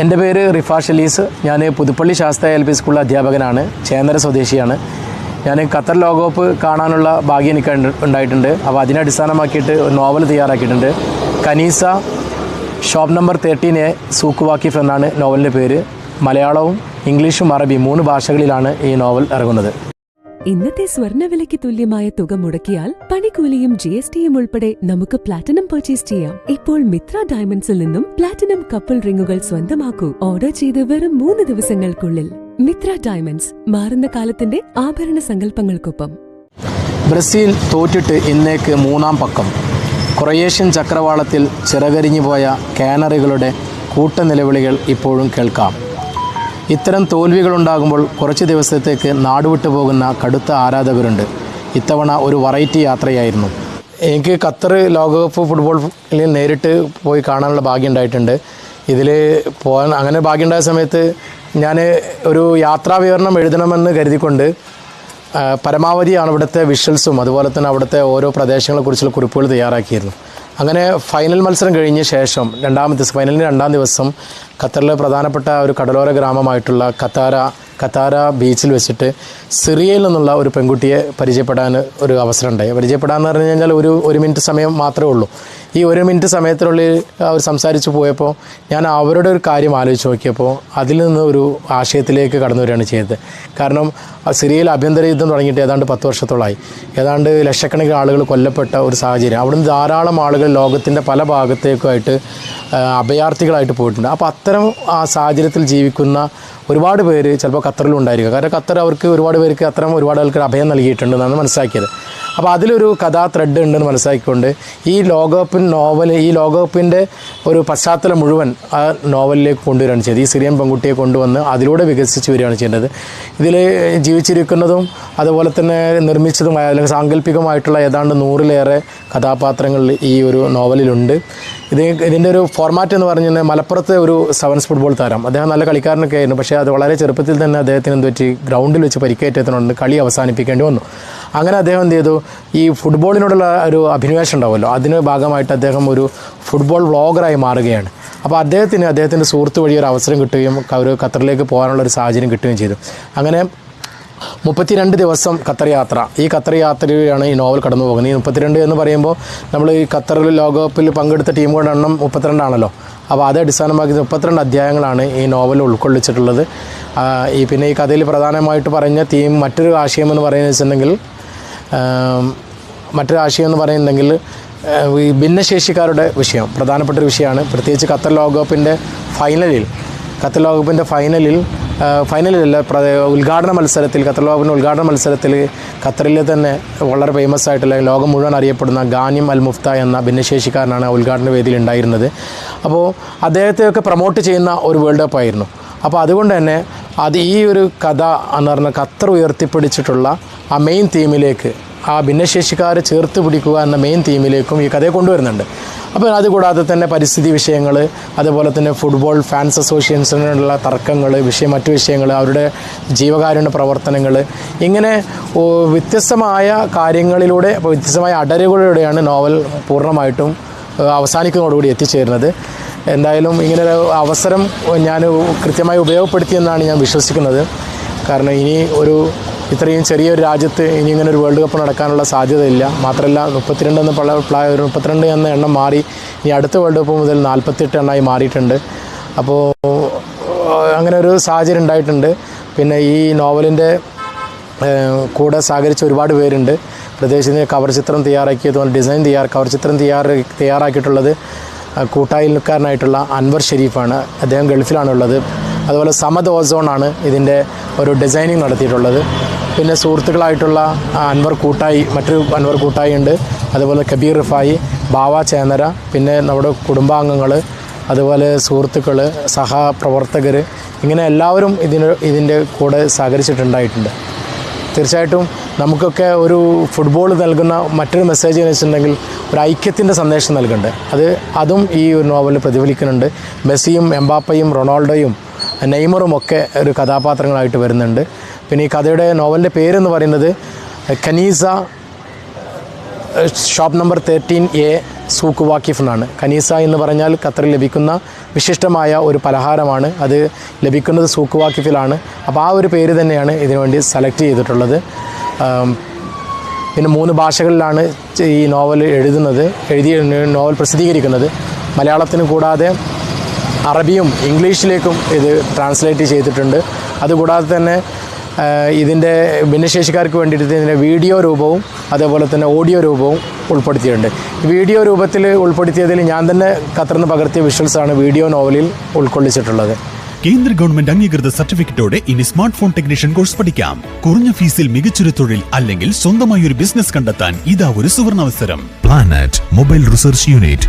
എന്റെ പേര് റിഫാഷ് അലീസ് ഞാൻ പുതുപ്പള്ളി ശാസ്ത്ര എൽ പി സ്കൂളിലെ അധ്യാപകനാണ്. ചേന്നര സ്വദേശിയാണ്. ഞാൻ ഖത്തർ ലോകകപ്പ് കാണാനുള്ള ഭാഗ്യം എനിക്ക് ഉണ്ടായിട്ടുണ്ട്. അപ്പോൾ അതിനെ അടിസ്ഥാനമാക്കിയിട്ട് ഒരു നോവൽ തയ്യാറാക്കിയിട്ടുണ്ട്. Kaneesa shop number thirteen A Souq Waqif എന്നാണ് നോവലിന്റെ പേര്. മലയാളവും ഇംഗ്ലീഷും അറബി മൂന്ന് ഭാഷകളിലാണ് ഈ നോവൽ ഇറങ്ങുന്നത്. ഇന്നത്തെ സ്വർണവിലയ്ക്ക് തുല്യമായ തുക മുടക്കിയാൽ പണിക്കൂലിയും ജി എസ് ടിയും ഉൾപ്പെടെ നമുക്ക് പ്ലാറ്റിനം പർച്ചേസ് ചെയ്യാം. ഇപ്പോൾ മിത്ര ഡയമണ്ട്സിൽ നിന്നും പ്ലാറ്റിനം കപ്പിൾ റിങ്ങുകൾ സ്വന്തമാക്കൂ. ഓർഡർ ചെയ്ത് വെറും മൂന്ന് ദിവസങ്ങൾക്കുള്ളിൽ. മിത്ര ഡയമണ്ട്സ് മാറുന്ന കാലത്തിന്റെ ആഭരണ സങ്കല്പങ്ങൾക്കൊപ്പം. ബ്രസീൽ തോറ്റിട്ട് ഇന്നേക്ക് മൂന്നാം പക്കം. ക്രൊയേഷ്യൻ ചക്രവാളത്തിൽ ചിറകരിഞ്ഞു പോയ കാനറികളുടെ കൂട്ടനിലവിളികൾ ഇപ്പോഴും കേൾക്കാം. ഇത്തരം തോൽവികളുണ്ടാകുമ്പോൾ കുറച്ച് ദിവസത്തേക്ക് നാടുവിട്ടു പോകുന്ന കടുത്ത ആരാധകരുണ്ട്. ഇത്തവണ ഒരു വെറൈറ്റി യാത്രയായിരുന്നു. എനിക്ക് ഖത്തർ ലോകകപ്പ് ഫുട്ബോളിൽ നേരിട്ട് പോയി കാണാനുള്ള ഭാഗ്യം ഉണ്ടായിട്ടുണ്ട്. ഇതിൽ പോകാൻ അങ്ങനെ ഭാഗ്യമുണ്ടായ സമയത്ത് ഞാൻ ഒരു യാത്രാ വിവരണം എഴുതണമെന്ന് കരുതിക്കൊണ്ട് പരമാവധിയാണ് ഇവിടുത്തെ വിഷ്വൽസും അതുപോലെ തന്നെ അവിടുത്തെ ഓരോ പ്രദേശങ്ങളെക്കുറിച്ചുള്ള കുറിപ്പുകൾ തയ്യാറാക്കിയിരുന്നു. അങ്ങനെ ഫൈനൽ മത്സരം കഴിഞ്ഞ ശേഷം രണ്ടാമത്തെ ഫൈനലിന്റെ രണ്ടാം ദിവസം ഖത്തറിലെ പ്രധാനപ്പെട്ട ഒരു കടലോര ഗ്രാമമായിട്ടുള്ള ഖത്താര ഖത്താര ബീച്ചിൽ വെച്ചിട്ട് സിറിയയിൽ നിന്നുള്ള ഒരു പെൺകുട്ടിയെ പരിചയപ്പെടാൻ ഒരു അവസരം ഉണ്ടായി പരിചയപ്പെടാന്ന് പറഞ്ഞു കഴിഞ്ഞാൽ ഒരു ഒരു മിനിറ്റ് സമയം മാത്രമേ ഉള്ളൂ. ഈ ഒരു മിനിറ്റ് സമയത്തിനുള്ളിൽ അവർ സംസാരിച്ച് പോയപ്പോൾ ഞാൻ അവരുടെ ഒരു കാര്യം ആലോചിച്ച് നോക്കിയപ്പോൾ അതിൽ നിന്ന് ഒരു ആശയത്തിലേക്ക് കടന്നു വരികയാണ് ചെയ്തത്. കാരണം സിറിയയിൽ ആഭ്യന്തര യുദ്ധം തുടങ്ങിയിട്ട് ഏതാണ്ട് പത്ത് വർഷത്തോളമായി. ഏതാണ്ട് ലക്ഷക്കണക്കിന് ആളുകൾ കൊല്ലപ്പെട്ട ഒരു സാഹചര്യം. അവിടുന്ന് ധാരാളം ആളുകൾ ലോകത്തിന്റെ പല ഭാഗത്തേക്കുമായിട്ട് അഭയാർത്ഥികളായിട്ട് പോയിട്ടുണ്ട്. അപ്പോൾ അത്തരം ആ സാഹചര്യത്തിൽ ജീവിക്കുന്ന ഒരുപാട് പേര് ചിലപ്പോൾ ഖത്തറിലും ഉണ്ടായിരിക്കും. കാരണം ഖത്തർ അവർക്ക് ഒരുപാട് പേർക്ക് അത്തരം ഒരുപാട് ആൾക്കാർ അഭയം നൽകിയിട്ടുണ്ട് എന്നാണ് മനസ്സിലാക്കിയത്. അപ്പോൾ അതിലൊരു കഥാ ത്രെഡ് ഉണ്ടെന്ന് മനസ്സിലാക്കിക്കൊണ്ട് ഈ ലോകകപ്പിൻ നോവൽ ഈ ലോകകപ്പിന്റെ ഒരു പശ്ചാത്തലം മുഴുവൻ ആ നോവലിലേക്ക് കൊണ്ടുവരികയാണ് ചെയ്തത്. ഈ സിറിയൻ പെൺകുട്ടിയെ കൊണ്ടുവന്ന് അതിലൂടെ വികസിച്ച് വരികയാണ് ചെയ്യേണ്ടത്. ഇതിൽ ജീവിച്ചിരിക്കുന്നതും അതുപോലെ തന്നെ നിർമ്മിച്ചതുമായ അല്ലെങ്കിൽ സാങ്കല്പികമായിട്ടുള്ള ഏതാണ്ട് നൂറിലേറെ കഥാപാത്രങ്ങൾ ഈ ഒരു നോവലിലുണ്ട് ഇത് ഇതിന്റെ ഒരു ഫോർമാറ്റ് എന്ന് പറഞ്ഞാൽ മലപ്പുറത്തെ ഒരു സെവൻസ് ഫുട്ബോൾ താരം. അദ്ദേഹം നല്ല കളിക്കാരനൊക്കെ ആയിരുന്നു. പക്ഷേ അത് വളരെ ചെറുപ്പത്തിൽ തന്നെ അദ്ദേഹത്തിന് എന്ത് പറ്റി? ഗ്രൗണ്ടിൽ വെച്ച് പരിക്കേറ്റത്തിനുണ്ട് കളി അവസാനിപ്പിക്കേണ്ടി വന്നു. അങ്ങനെ അദ്ദേഹം എന്ത് ചെയ്തു? ഈ ഫുട്ബോളിനോടുള്ള ഒരു അഭിനിവേശം ഉണ്ടാവുമല്ലോ. അതിന് ഭാഗമായിട്ട് അദ്ദേഹം ഒരു ഫുട്ബോൾ വ്ളോഗറായി മാറുകയാണ്. അപ്പോൾ അദ്ദേഹത്തിന് അദ്ദേഹത്തിന്റെ സുഹൃത്ത് വഴി ഒരു അവസരം കിട്ടുകയും അവർ ഖത്തറിലേക്ക് പോകാനുള്ള ഒരു സാഹചര്യം കിട്ടുകയും ചെയ്തു. അങ്ങനെ മുപ്പത്തിരണ്ട് ദിവസം ഖത്തർ യാത്ര. ഈ ഖത്തർ യാത്രയിലാണ് ഈ നോവൽ കടന്നു പോകുന്നത് ഈ മുപ്പത്തിരണ്ട് എന്ന് പറയുമ്പോൾ നമ്മൾ ഈ ഖത്തറിൽ ലോകകപ്പിൽ പങ്കെടുത്ത ടീമുകളുടെ എണ്ണം മുപ്പത്തിരണ്ടാണല്ലോ. അപ്പോൾ അത് അടിസ്ഥാനമാക്കി മുപ്പത്തിരണ്ട് അധ്യായങ്ങളാണ് ഈ നോവൽ ഉൾക്കൊള്ളിച്ചിട്ടുള്ളത്. ഈ പിന്നെ ഈ കഥയിൽ പ്രധാനമായിട്ട് പറഞ്ഞ തീം മറ്റൊരു ആശയം എന്ന് പറയുന്നത് വെച്ചിട്ടുണ്ടെങ്കിൽ മറ്റൊരു ആശയം എന്ന് പറയുന്നുണ്ടെങ്കിൽ ഈ ഭിന്നശേഷിക്കാരുടെ വിഷയം പ്രധാനപ്പെട്ട ഒരു വിഷയമാണ്. പ്രത്യേകിച്ച് ഖത്തർ ലോകകപ്പിന്റെ ഫൈനലിൽ ഖത്തർ ലോകകപ്പിന്റെ ഫൈനലിൽ ഫൈനലിലല്ല ഉദ്ഘാടന മത്സരത്തിൽ ഖത്തർ ലോകകപ്പിന്റെ ഉദ്ഘാടന മത്സരത്തിൽ ഖത്തറിലെ തന്നെ വളരെ ഫേമസ് ആയിട്ടുള്ള ലോകം മുഴുവൻ അറിയപ്പെടുന്ന ഗാനിം അൽ മുഫ്ത എന്ന ഭിന്നശേഷിക്കാരനാണ് ഉദ്ഘാടന വേദിയിൽ ഉണ്ടായിരുന്നത്. അപ്പോൾ അദ്ദേഹത്തെയൊക്കെ പ്രൊമോട്ട് ചെയ്യുന്ന ഒരു വേൾഡ് കപ്പ് ആയിരുന്നു. അപ്പോൾ അതുകൊണ്ട് തന്നെ അത് ഈ ഒരു കഥ എന്ന് പറഞ്ഞാൽ ഖത്തർ ഉയർത്തിപ്പിടിച്ചിട്ടുള്ള ആ മെയിൻ തീമിലേക്ക് ആ ഭിന്നശേഷിക്കാരെ ചേർത്ത് പിടിക്കുക എന്ന മെയിൻ തീമിലേക്കും ഈ കഥയെ കൊണ്ടുവരുന്നുണ്ട്. അപ്പോൾ അതുകൂടാതെ തന്നെ പരിസ്ഥിതി വിഷയങ്ങൾ അതുപോലെ തന്നെ ഫുട്ബോൾ ഫാൻസ് അസോസിയേഷനുള്ള തർക്കങ്ങൾ വിഷയം മറ്റു വിഷയങ്ങൾ അവരുടെ ജീവകാരുണ്യ പ്രവർത്തനങ്ങൾ ഇങ്ങനെ വ്യത്യസ്തമായ കാര്യങ്ങളിലൂടെ വ്യത്യസ്തമായ അടരുകളിലൂടെയാണ് നോവൽ പൂർണമായിട്ടും അവസാനിക്കുന്നതോടുകൂടി എത്തിച്ചേരുന്നത്. എന്തായാലും ഇങ്ങനൊരു അവസരം ഞാൻ കൃത്യമായി ഉപയോഗപ്പെടുത്തിയെന്നാണ് ഞാൻ വിശ്വസിക്കുന്നത്. കാരണം ഇനി ഒരു ഇത്രയും ചെറിയൊരു രാജ്യത്ത് ഇനി ഇങ്ങനെ ഒരു വേൾഡ് കപ്പ് നടക്കാനുള്ള സാധ്യതയില്ല. മാത്രമല്ല മുപ്പത്തിരണ്ട് എന്ന പല ഒരു മുപ്പത്തിരണ്ട് എന്ന എണ്ണം മാറി. ഇനി അടുത്ത വേൾഡ് കപ്പ് മുതൽ നാൽപ്പത്തെട്ട് എണ്ണമായി മാറിയിട്ടുണ്ട്. അപ്പോൾ അങ്ങനെ ഒരു സാഹചര്യം ഉണ്ടായിട്ടുണ്ട്. പിന്നെ ഈ നോവലിന്റെ കൂടെ സഹകരിച്ച ഒരുപാട് പേരുണ്ട്. പ്രത്യേകിച്ച് കവർ ചിത്രം തയ്യാറാക്കിയതുപോലെ ഡിസൈൻ തയ്യാർ കവർ ചിത്രം തയ്യാർ തയ്യാറാക്കിയിട്ടുള്ളത് കൂട്ടായിൽക്കാരനായിട്ടുള്ള അൻവർ ഷെരീഫാണ്. അദ്ദേഹം ഗൾഫിലാണുള്ളത്. അതുപോലെ സമദ് ഓസോണാണ് ഇതിന്റെ ഒരു ഡിസൈനിങ് നടത്തിയിട്ടുള്ളത്. പിന്നെ സുഹൃത്തുക്കളായിട്ടുള്ള അൻവർ കൂട്ടായി മറ്റൊരു അൻവർ കൂട്ടായി ഉണ്ട്. അതുപോലെ കബീർ റിഫായി ബാവ ചേന്നര പിന്നെ നമ്മുടെ കുടുംബാംഗങ്ങൾ അതുപോലെ സുഹൃത്തുക്കൾ സഹപ്രവർത്തകർ ഇങ്ങനെ എല്ലാവരും ഇതിന് ഇതിന്റെ കൂടെ സഹകരിച്ചിട്ടുണ്ടായിട്ടുണ്ട്. തീർച്ചയായിട്ടും നമുക്കൊക്കെ ഒരു ഫുട്ബോൾ നൽകുന്ന മറ്റൊരു മെസ്സേജ് എന്ന് വെച്ചിട്ടുണ്ടെങ്കിൽ ഒരു ഐക്യത്തിന്റെ സന്ദേശം നൽകുന്നുണ്ട് അത് അതും ഈ ഒരു നോവലിൽ പ്രതിഫലിക്കുന്നുണ്ട്. മെസ്സിയും എംബാപ്പയും റൊണാൾഡോയും നെയ്മറും ഒക്കെ ഒരു കഥാപാത്രങ്ങളായിട്ട് വരുന്നുണ്ട്. പിന്നെ ഈ കഥയുടെ നോവലിന്റെ പേരെന്ന് പറയുന്നത് Kaneesa shop number thirteen A Souq Waqif എന്നാണ്. കനീസ എന്ന് പറഞ്ഞാൽ ഖത്തറിൽ ലഭിക്കുന്ന വിശിഷ്ടമായ ഒരു പലഹാരമാണ്. അത് ലഭിക്കുന്നത് സൂക്ക് വാക്കിഫിലാണ് അപ്പോൾ ആ ഒരു പേര് തന്നെയാണ് ഇതിനുവേണ്ടി സെലക്ട് ചെയ്തിട്ടുള്ളത്. പിന്നെ മൂന്ന് ഭാഷകളിലാണ് ഈ നോവൽ എഴുതുന്നത് എഴുതി നോവൽ പ്രസിദ്ധീകരിക്കുന്നത്. മലയാളത്തിന് കൂടാതെ അറബിയും ഇംഗ്ലീഷിലേക്കും ഇത് ട്രാൻസ്ലേറ്റ് ചെയ്തിട്ടുണ്ട്. അതുകൂടാതെ തന്നെ ഇതിന്റെ ഭിന്നശേഷിക്കാർക്ക് വേണ്ടിയിട്ട് ഇതിന്റെ വീഡിയോ രൂപവും അതേപോലെ തന്നെ ഓഡിയോ രൂപവും ഉൾപ്പെടുത്തിയിട്ടുണ്ട്. വീഡിയോ രൂപത്തിൽ ഉൾപ്പെടുത്തിയതിൽ ഞാൻ തന്നെ കത്തർന്ന് പകർത്തിയ വിഷ്വൽസാണ് വീഡിയോ നോവലിൽ ഉൾക്കൊള്ളിച്ചിട്ടുള്ളത്. കേന്ദ്ര ഗവൺമെന്റ് അംഗീകൃത സർട്ടിഫിക്കറ്റോടെ ഇനി സ്മാർട്ട് ഫോൺ ടെക്നീഷ്യൻ കോഴ്സ് പഠിക്കാം. കുറഞ്ഞ ഫീസിൽ മികച്ചൊരു തൊഴിൽ അല്ലെങ്കിൽ സ്വന്തമായി ഒരു ബിസിനസ് കണ്ടെത്താൻ ഇതാ ഒരു സുവർണാവസരം പ്ലാനറ്റ് മൊബൈൽ റിസർച്ച് Unit.